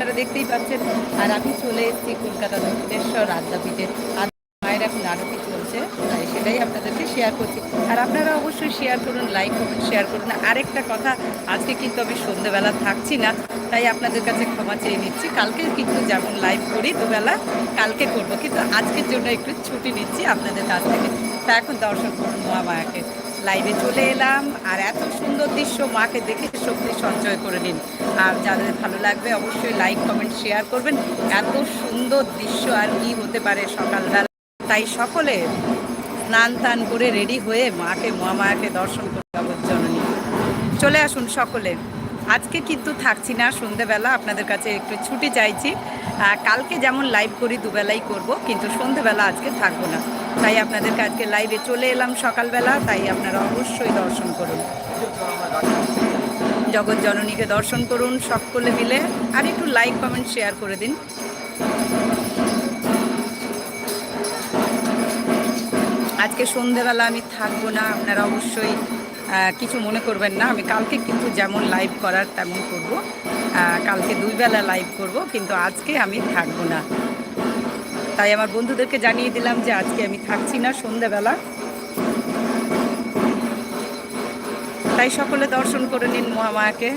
আপনারা দেখতেই পাচ্ছেন। আর আমি চলে এসেছি কলকাতা দক্ষিণেশ্বর আদ্যাপীঠে। আর মায়ের এখন আরতি চলছে, তাই সেটাই আপনাদেরকে শেয়ার করছি। আর আপনারা অবশ্যই শেয়ার করুন লাইক করুন শেয়ার করুন। আরেকটা কথা, আজকে কিন্তু আমি সন্ধ্যেবেলা থাকছি না, তাই আপনাদের কাছে ক্ষমা চেয়ে নিচ্ছি। কালকে কিন্তু যেমন লাইভ করি, দুবেলা কালকে করব। কিন্তু আজকের জন্য একটু ছুটি নিচ্ছি আপনাদের কাছ থেকে। তা এখন দর্শন করুন মহামায়াকে লাইভে চলে এলাম। আর এত সুন্দর দৃশ্য মাকে দেখে শক্তি সঞ্চয় করে নিন। আর যাদের ভালো লাগবে অবশ্যই লাইক কমেন্ট শেয়ার করবেন। এত সুন্দর দৃশ্য আর কি হতে পারে সকালবেলা। তাই সকলে স্নান টান করে রেডি হয়ে মাকে মহামায়াকে দর্শন করতে জননী। চলে আসুন সকলে। আজকে কিন্তু থাকছি না, সন্ধেবেলা আপনাদের কাছে একটু ছুটি চাইছি। কালকে যেমন লাইভ করি, দুবেলাই করব, কিন্তু সন্ধেবেলা আজকে থাকব না। তাই আপনাদের আজকে লাইভে চলে এলাম সকালবেলা, তাই আপনারা অবশ্যই দর্শন করুন। জগৎ জননীকে দর্শন করুন, সকলে মিলে, আর একটু লাইক কমেন্ট শেয়ার করে দিন। আজকে সন্ধেবেলা আমি থাকব না, আপনারা অবশ্যই কিছু মনে করবেন না। আমি কালকে কিন্তু যেমন লাইভ করার তেমন করব। কালকে দুই বেলা লাইভ করব, কিন্তু আজকে আমি থাকব না। তাই আমার বন্ধুদেরকে জানিয়ে দিলাম যে আজকে আমি থাকছি না সন্ধেবেলা তাই সকলে দর্শন করে নিন মহামায়াকে।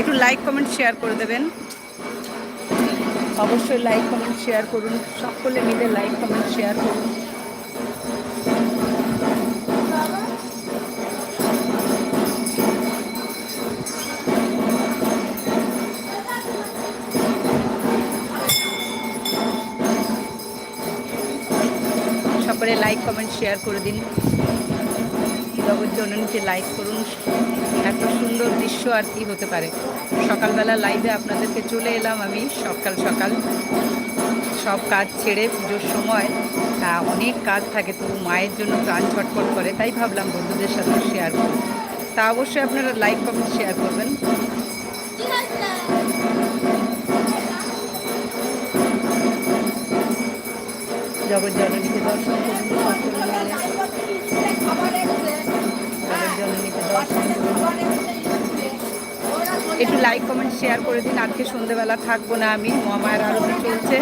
একটু লাইক কমেন্ট শেয়ার করে দেবেন। অবশ্যই লাইক কমেন্ট শেয়ার করুন। সকলে মিলে লাইক কমেন্ট শেয়ার করুন। লাইক কমেন্ট শেয়ার করে দিন। জগৎ জননীকে লাইক করুন। এত সুন্দর দৃশ্য আর কি হতে পারে। সকালবেলা লাইভে আপনাদেরকে চলে এলাম আমি সকাল সকাল। সব কাজ ছেড়ে পুজোর সময় অনেক কাজ থাকে, তবু মায়ের জন্য প্রাণ ছটফট করে, তাই ভাবলাম বন্ধুদের সাথে শেয়ার করব। তা অবশ্যই আপনারা লাইক কমেন্ট শেয়ার করবেন। জগৎ জননীকে দর্শন করুন জগৎ দর্শন একটু লাইক কমেন্ট শেয়ার করে দিন আজকে সন্ধেবেলা থাকব না আমি মহামায়ের আরতি চলছে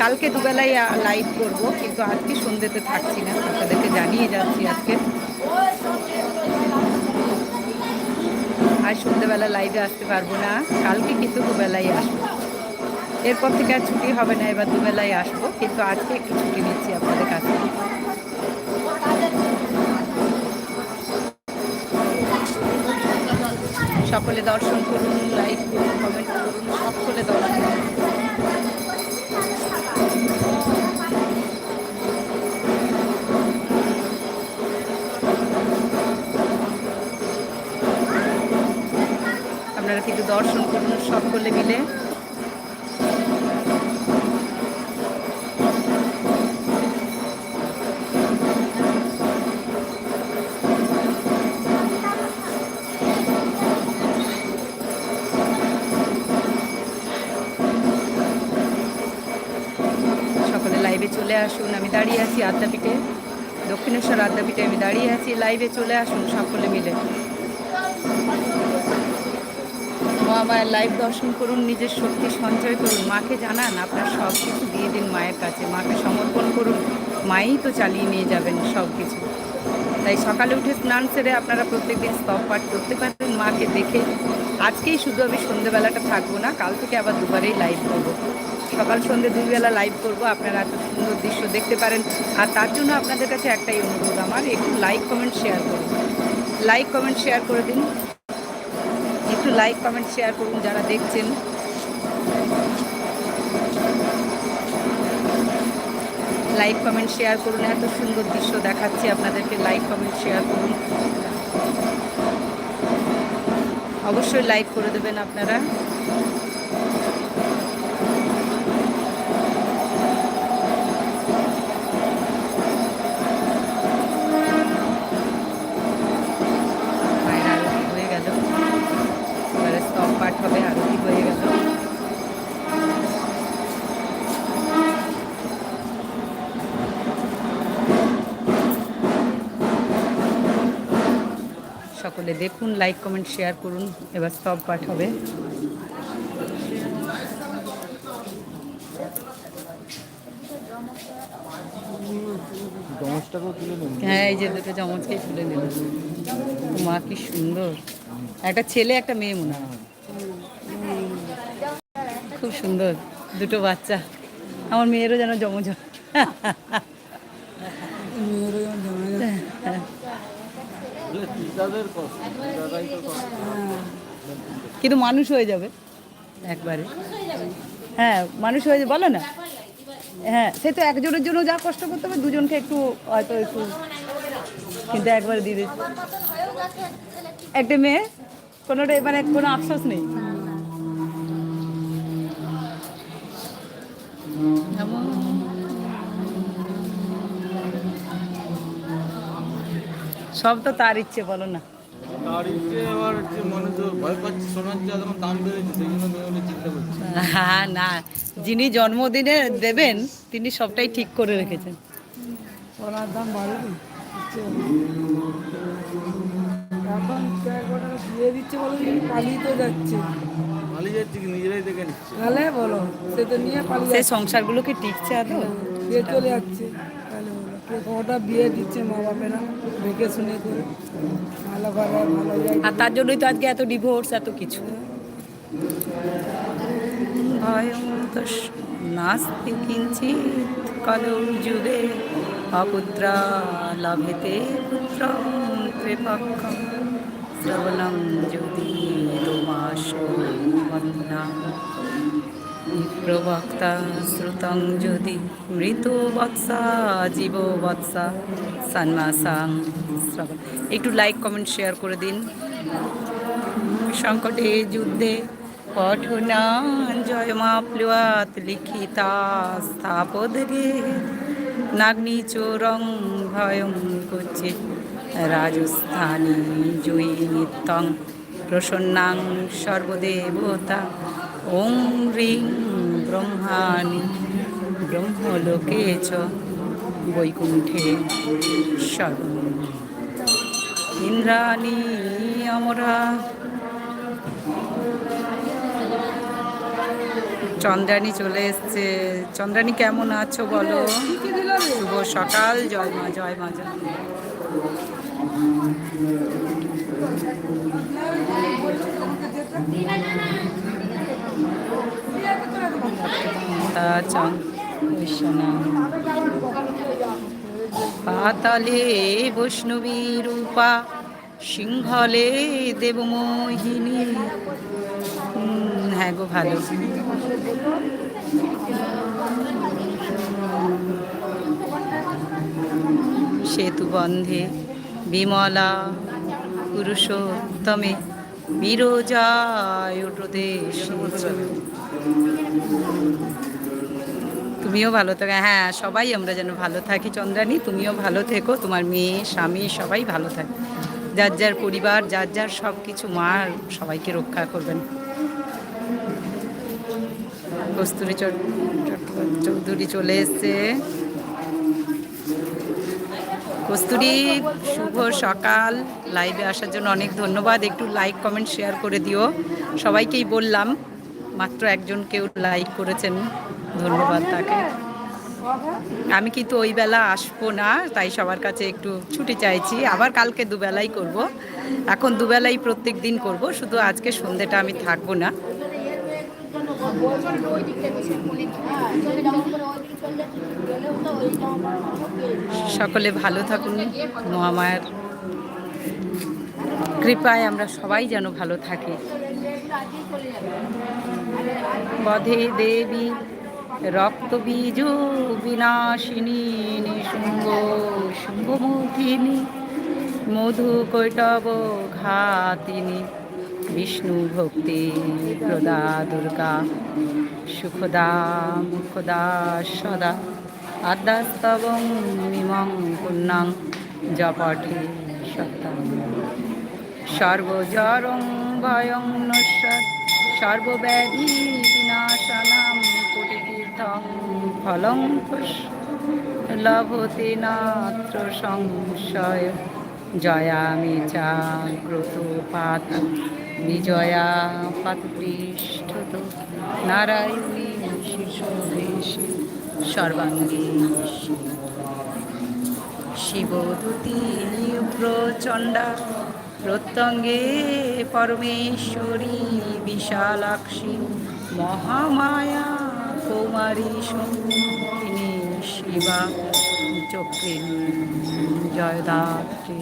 কালকে দুবেলাই লাইভ করব কিন্তু আজকে সন্ধেতে থাকছি না আপনাদেরকে জানিয়ে যাচ্ছি আজকে আর সন্ধেবেলা লাইভে আসতে পারব না কালকে কিন্তু দুবেলাই আসব এরপর থেকে আর ছুটি হবে না, এবার দুবেলায় আসব, কিন্তু আজকে একটু ছুটি নিচ্ছি আপনাদের কাছে। সকলে দর্শন করুন লাইক করুন কমেন্ট করুন, সকলে দর্শন আপনারা কিন্তু দর্শন করুন সকলে মিলে। আছি আদ্যাপীঠে দক্ষিণেশ্বর আদ্যাপীঠে আমি দাঁড়িয়ে আছি লাইভে চলে আসুন সকলে মিলে। মহামায়ের লাইভ দর্শন করুন, নিজের শক্তি সঞ্চয় করুন, মাকে জানান আপনার সব কিছু দিয়ে দিন মায়ের কাছে। মাকে সমর্পণ করুন, মাই তো চালিয়ে নিয়ে যাবেন সব কিছু তাই সকালে উঠে স্নান সেরে আপনারা প্রত্যেকদিন স্তব পাঠ করতে পারবেন মাকে দেখে আজকেই শুধু আমি সন্ধ্যেবেলাটা থাকব না, কাল থেকে আবার দুবারেই লাইভ করব। সকাল, সন্ধ্যে দুই বেলা লাইভ করব, আপনারা এত সুন্দর দৃশ্য দেখতে পারেন। আর তার জন্য আপনাদের কাছে একটাই অনুরোধ আমার, একটু লাইক কমেন্ট শেয়ার করুন। লাইক কমেন্ট শেয়ার করে দিন। একটু লাইক কমেন্ট শেয়ার করুন যারা দেখছেন। লাইক কমেন্ট শেয়ার করুন। এত সুন্দর দৃশ্য দেখাচ্ছি আপনাদেরকে। লাইক কমেন্ট শেয়ার করুন। অবশ্যই লাইক করে দেবেন আপনারা। সকলে দেখুন লাইক কমেন্ট শেয়ার করুন। এবার সব পাঠ হবে। হ্যাঁ এই যে দুটো জমজকেই তুলে নিল মা কি সুন্দর। একটা ছেলে একটা মেয়ে মনে খুব সুন্দর। দুটো বাচ্চা। আমার মেয়েরও যেন জমজ কিন্তু মানুষ হয়ে যাবে। একবারে। হ্যাঁ মানুষ হয়ে যাবে বলো না? হ্যাঁ সে তো একজনের জন্য যা কষ্ট করতে হবে দুজনকে একটু হয়তো একটু কিন্তু একবার দিয়ে দিচ্ছে। একটা মেয়ে কোনোটা মানে কোনো আফসোস নেই। সব তো তার ইচ্ছে বলো না। আবার যে মনে তো ভয় পাচ্ছে শোনার যে এখন দাম বেড়েছে সেই জন্য মেয়ে চিন্তা করছে। হ্যাঁ না যিনি জন্মদিনে দেবেন তিনি সবটাই ঠিক করে রেখেছেন। সোনার দাম এখন দিয়ে দিচ্ছে বলো পালিয়ে তো যাচ্ছে। পালিয়ে যাচ্ছে কি নিজেরাই দেখে নিচ্ছে? তাহলে বলো সে তো নিয়ে পালিয়ে সেই যাচ্ছে। সংসারগুলো কি টিকছে আদৌ? দিয়ে চলে যাচ্ছে। কটা বিয়ে দিচ্ছে মা বাপেরা দেখে শুনে করে ভালো ঘরে ভালো আর তার জন্যই তো আজকে এত ডিভোর্স এত কিছু। ভয়ঙ্কর নাস্তি কিঞ্চিৎ কলৌ যুগে অপুত্রা লভেতে পুত্র ত্রিপক্ষ শ্রবণং যদি রোমাশ বন্দনা প্রবক্তা শ্রুতং যদি মৃত বৎসা, জীব বৎসা সন্মাসাং একটু লাইক কমেন্ট শেয়ার করে দিন। সংকটে যুদ্ধে পঠনা জয়মাপ্লুয়াত লিখিতা স্থাপদগে নাগ্নি চোরং ভয়ং করছে রাজস্থানী জয়ী নিত্যং প্রসন্নাং সর্বদেবতা। ওং হ্রিং ব্রহ্মাণি ব্রহ্মলোকে চ বৈকুণ্ঠে ইন্দ্রাণী আমরা চন্দ্রানী চলে এসছে। চন্দ্রানী কেমন আছো বলো? শুভ সকাল, জয় মা জয় মা জয় মা। পাতালে বৈষ্ণবী রূপা সিংহলে দেবমোহিনী। হ্যাঁ গো ভালো। সেতু বন্ধে বিমলা পুরুষোত্তমে বিরোজায় প্রদেশ তুমিও ভালো থাকো হ্যাঁ সবাই আমরা যেন ভালো থাকি। চন্দ্রানী, তুমিও ভালো থেকো, তোমার মেয়ে, স্বামী, সবাই ভালো থাকে। যার যার পরিবার, যার যার সব কিছু মা সবাইকে রক্ষা করবেন। কস্তুরী চৌধুরী চলে এসছে। কস্তুরী, শুভ সকাল। লাইভে আসার জন্য অনেক ধন্যবাদ। একটু লাইক কমেন্ট শেয়ার করে দিও। সবাইকেই বললাম, মাত্র একজন কেউ লাইক করেছেন। ধন্যবাদ তাকে। আমি কিন্তু ওই বেলা আসব না, তাই সবার কাছে একটু ছুটি চাইছি। আবার কালকে দুবেলাই করব। এখন দুবেলাই প্রত্যেক দিন করব, শুধু আজকে সন্ধেটা আমি থাকব না। সকলে ভালো থাকুন, মহামায়ার কৃপায় আমরা সবাই যেন ভালো থাকি। বধে দেবী রক্তবীজ বিনাশিনী নিশুম্ভ শুম্ভমুখিনী মধু কৈটব ঘাতিনী, বিষ্ণু ভক্তি প্রদা দুর্গা, সুখদা মুখদা সদা, আদ্যাস্তবং মিমং পুণ্যং জপঠে সত্যম সর্বজরং ভয়ং নস্যৎ সর্বব্যাধি বিনাশনাম কোটিতীর্থং ফলং লভতে নাত্র সংশয়। জয়ামি জাগ্রত পাত, বিজয়া পাতপৃষ্ঠত। নারায়ণী শিশু সর্বাঙ্গী শিবদূতি প্রচণ্ডা প্রত্যঙ্গে পরমেশ্বরী বিশালাক্ষী মহামায়া। কৌমারী সম্মুখিনী শিবা চক্রিণী জয়দাত্রী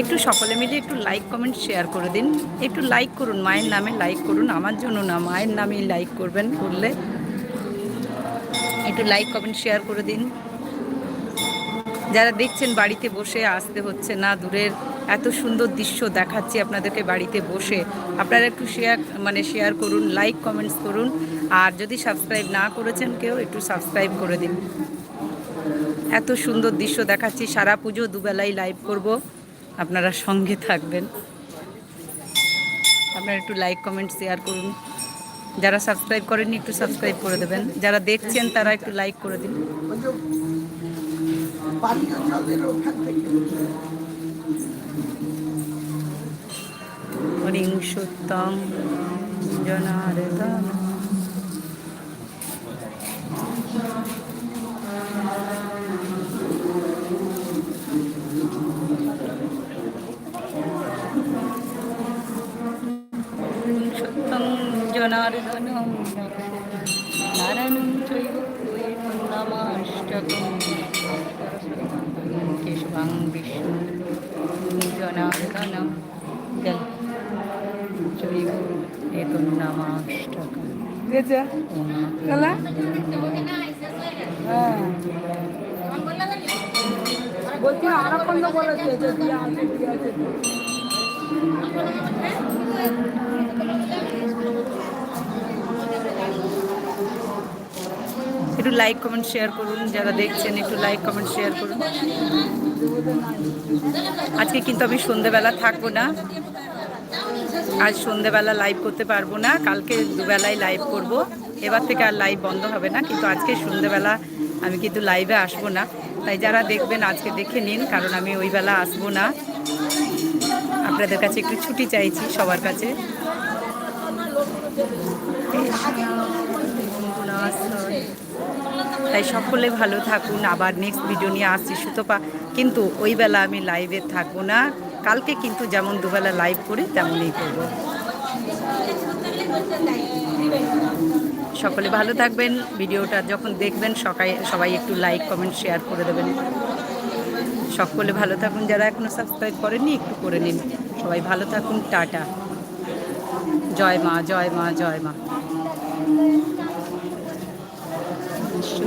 একটু সকলে মিলে একটু লাইক কমেন্ট শেয়ার করে দিন। একটু লাইক করুন, মায়ের নামে লাইক করুন। আমার জন্য না, মায়ের নামেই লাইক করবেন করলে। একটু লাইক কমেন্ট শেয়ার করে দিন। যারা দেখছেন বাড়িতে বসে, আসতে হচ্ছে না, দূরের এত সুন্দর দৃশ্য দেখাচ্ছি আপনাদেরকে বাড়িতে বসে। আপনারা একটু শেয়ার মানে শেয়ার করুন লাইক কমেন্টস করুন। আর যদি সাবস্ক্রাইব না করেছেন কেউ, একটু সাবস্ক্রাইব করে দিন। এত সুন্দর দৃশ্য দেখাচ্ছি, সারা পুজো দুবেলাই লাইভ করব। আপনারা সঙ্গে থাকবেন। আপনারা একটু লাইক কমেন্ট শেয়ার করুন। যারা সাবস্ক্রাইব করেননি, একটু সাবস্ক্রাইব করে দেবেন। যারা দেখছেন, তারা একটু লাইক করে দিন। হরিং সত্যং জনার্দন হরিং সত্যং জনার্দনম নারায়ণং চৈব নমাষ্টকম কেশবাং বিষ্ণু জল চৈব এতন্নামাষ্টকম দিয়েছে কালা হ্যাঁ একটু লাইক কমেন্ট শেয়ার করুন, যারা দেখছেন, একটু লাইক কমেন্ট শেয়ার করুন। আজকে কিন্তু আমি সন্ধেবেলা থাকব না। আজ সন্ধেবেলা লাইভ করতে পারব না, কালকে দুবেলায় লাইভ করব। এবার থেকে আর লাইভ বন্ধ হবে না, কিন্তু আজকে সন্ধেবেলা আমি কিন্তু লাইভে আসব না। তাই যারা দেখবেন আজকে দেখে নিন, কারণ আমি ওই বেলা আসব না। আপনাদের কাছে একটু ছুটি চাইছি সবার কাছে। তাই সকলে ভালো থাকুন, আবার নেক্সট ভিডিও নিয়ে আসছি সুতপা। কিন্তু ওই বেলা আমি লাইভে থাকব না, কালকে কিন্তু যেমন দুবেলা লাইভ করি, তেমনই করব। সকলে ভালো থাকবেন, ভিডিওটা যখন দেখবেন, সকাই, সবাই একটু লাইক কমেন্ট শেয়ার করে দেবেন। সকলে ভালো থাকুন, যারা এখনও সাবস্ক্রাইব করেননি, একটু করে নিন। সবাই ভালো থাকুন, টাটা। জয় মা জয় মা জয় মা।